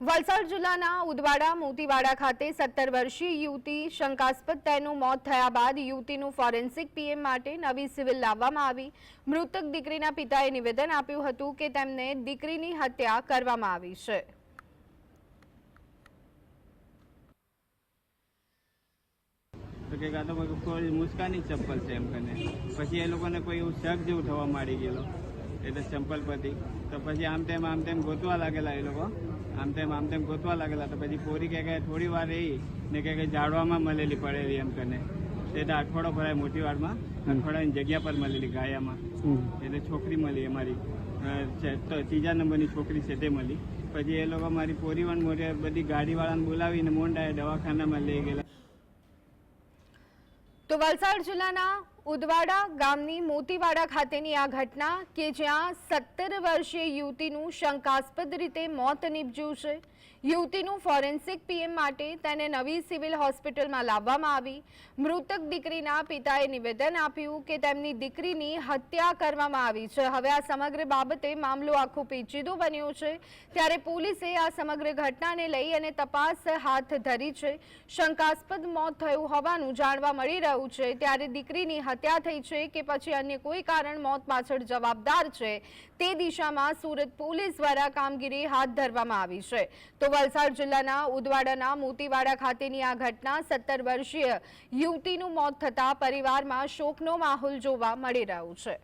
વલસાડ જિલ્લાના ઉદવાડા, મોતીવાડા ખાતે સત્તર વર્ષીય યુવતી શંકાસ્પદ તેનું મોત થયા બાદ યુવતીનું ફોરેન્સિક પીએમ માટે નવી સિવિલ લાવવામાં આવી. મૃતક દીકરીના પિતાએ નિવેદન આપ્યું હતું કે તેમને દીકરીની હત્યા કરવામાં આવી છે. કે કાં તો કોઈ મુસ્કાની ચપ્પલ છે એમ કરીને. પછી એ લોકોને કોઈ એવું શક જેવું થવા માંડી ગયેલો. એટલે ચંપલપતિ તો પછી આમ તેમ આમ તેમ ગોતવા લાગેલા એ લોકો. આમ તેમ આમ તેમ ગોતવા લાગેલા. તો પછી પોરી કે થોડી વાર રહી ને કે ઝાડવામાં મળેલી પડેલી એમ કરીને. એટલે અઠવાડો ભરાય મોટી વારમાં. અઠવાડાની જગ્યા પર મળેલી ગાયામાં. એટલે છોકરી મળી અમારી. ત્રીજા નંબરની છોકરી છે તે મળી. પછી એ લોકો મારી પોરીવાન મોટી બધી ગાડીવાળાને બોલાવીને મોંડાએ દવાખાનામાં લઈ ગયેલા. તો વલસાડ જિલ્લાના ઉદવાડા ગામની મોતીવાડા ખાતેની આ ઘટના કે જ્યાં સત્તર વર્ષીય યુવતીનું શંકાસ્પદ રીતે મોત નીપજ્યું છે. યુવતીનું ફોરેન્સિક પીએમ માટે તેને નવી સિવિલ હોસ્પિટલમાં લાવવામાં આવી. મૃતક દીકરીના પિતાએ નિવેદન આપ્યું કે તેમની દીકરીની હત્યા કરવામાં આવી છે. હવે આ સમગ્ર બાબતે મામલો આખો પેચીદો બન્યો છે. ત્યારે પોલીસે આ સમગ્ર ઘટનાને લઈ અને તપાસ હાથ ધરી છે. શંકાસ્પદ મોત થયું હોવાનું જાણવા મળી રહ્યું છે. ત્યારે દીકરીની હત્યા થઈ છે કે પછી અન્ય કોઈ કારણ મોત પાછળ જવાબદાર છે, તે દિશામાં સુરત પોલીસ દ્વારા કામગીરી હાથ ધરવામાં આવી છે. તો વલસાડ જિલ્લાના ઉદવાડાના મોતીવાડા ખાતેની આ ઘટના સત્તર વર્ષીય યુવતીનું મોત થતાં પરિવારમાં શોકનો માહોલ જોવા મળી રહ્યો છે.